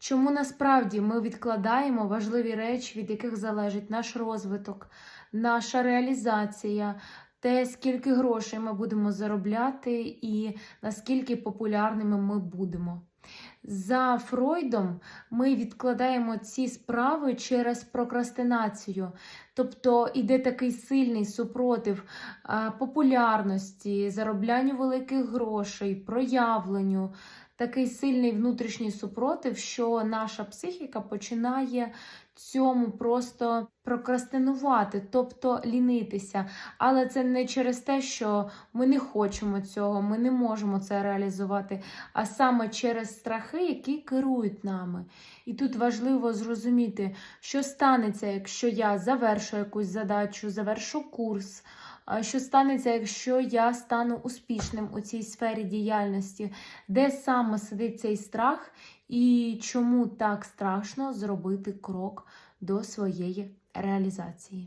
Чому насправді ми відкладаємо важливі речі, від яких залежить наш розвиток, наша реалізація, те, скільки грошей ми будемо заробляти і наскільки популярними ми будемо. За Фройдом ми відкладаємо ці справи через прокрастинацію, тобто іде такий сильний супротив популярності, зароблянню великих грошей, проявленню, такий сильний внутрішній супротив, що наша психіка починає цьому просто прокрастинувати, тобто лінитися. Але це не через те, що ми не хочемо цього, ми не можемо це реалізувати, а саме через страхи, які керують нами. І тут важливо зрозуміти, що станеться, якщо я завершу якусь задачу, завершу курс. Що станеться, якщо я стану успішним у цій сфері діяльності, де саме сидить цей страх, і чому так страшно зробити крок до своєї реалізації?